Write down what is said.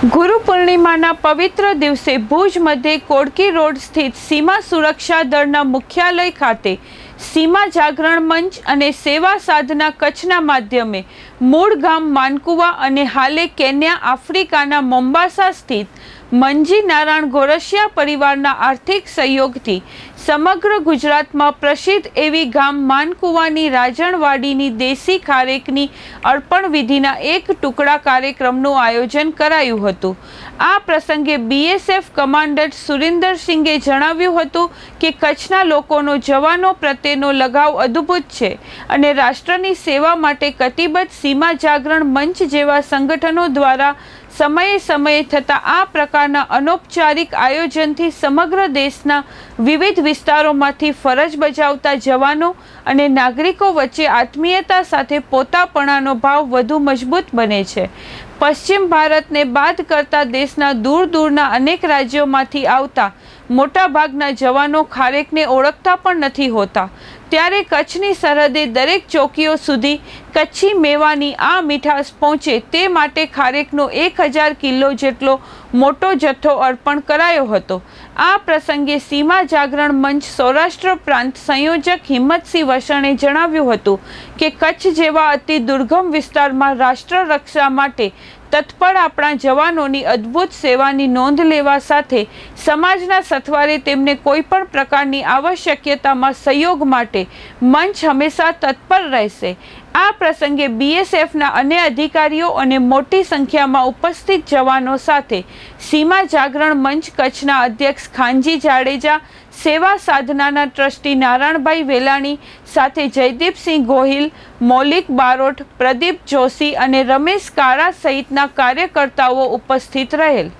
ગુરુ પૂર્ણિમાના પવિત્ર દિવસે ભુજ મધ્યે કોડકી રોડ સ્થિત સીમા સુરક્ષા દળના મુખ્યાલય ખાતે સીમા જાગરણ મંચ અને સેવા સાધના કચ્છના માધ્યમે મૂળ ગામ માનકુવા અને હાલે કેન્યા આફ્રિકાના મોમ્બાસા સ્થિત મંજી નારાયણ ગોરસિયા પરિવારના આર્થિક સહયોગથી સમગ્ર ગુજરાતમાં પ્રસિદ્ધ એવી ગામ માનકુવાની રાજણવાડીની દેશી ખારેકની અર્પણ વિધિના એક ટુકડા કાર્યક્રમનું આયોજન કરાયું હતું. આ પ્રસંગે બીએસએફ કમાન્ડર સુરિન્દરસિંઘે જણાવ્યું હતું કે કચ્છના લોકોનો જવાનો પ્રત્યેનો લગાવ અદ્ભુત છે અને રાષ્ટ્રની સેવા માટે કટિબદ્ધ સીમા જાગરણ મંચ જેવા સંગઠનો દ્વારા સમયે સમયે થતા આ પ્રકારના અનૌપચારિક આયોજનથી સમગ્ર દેશના વિવિધ વિસ્તારોમાંથી ફરજ બજાવતા જવાનો અને નાગરિકો વચ્ચે આત્મીયતા સાથે પોતાપણાનો ભાવ વધુ મજબૂત બને છે. પશ્ચિમ ભારતને બાદ કરતા દેશના દૂર દૂરના અનેક રાજ્યોમાંથી આવતા મોટાભાગના જવાનો ખારેકને ઓળખતા પણ નથી હોતા. ત્યારે કચ્છની સરહદે દરેક ચોકીઓ સુધી કચ્છી મેવાની આ મીઠાશ પહોંચે તે માટે ખારેકનો એક હજાર કિલો જેટલો મોટો જથ્થો અર્પણ કરાયો હતો. આ પ્રસંગે સીમા જાગરણ મંચ સૌરાષ્ટ્ર પ્રાંત સંયોજક હિંમતસિંહ વસણે જણાવ્યું હતું કે કચ્છ જેવા અતિ દુર્ગમ વિસ્તારમાં રાષ્ટ્ર રક્ષા માટે તત્પર આપણા જવાનોની અદ્ભુત સેવાની નોંધ લેવા સાથે સમાજના સથવારે તેમને કોઈ પણ પ્રકારની આવશ્યકતામાં સહયોગ માટે મંચ હંમેશા તત્પર રહેશે. આ પ્રસંગે બીએસએફના અન્ય અધિકારીઓ અને મોટી સંખ્યામાં ઉપસ્થિત જવાનો સાથે સીમા જાગરણ મંચ કચ્છના અધ્યક્ષ ખાનજી જાડેજા, સેવા સાધનાના ટ્રસ્ટી નારાયણભાઈ વેલાણી સાથે જયદીપસિંહ ગોહિલ, મૌલિક બારોટ, પ્રદીપ જોશી અને રમેશ કાળા સહિતના કાર્યકર્તાઓ ઉપસ્થિત રહેલ.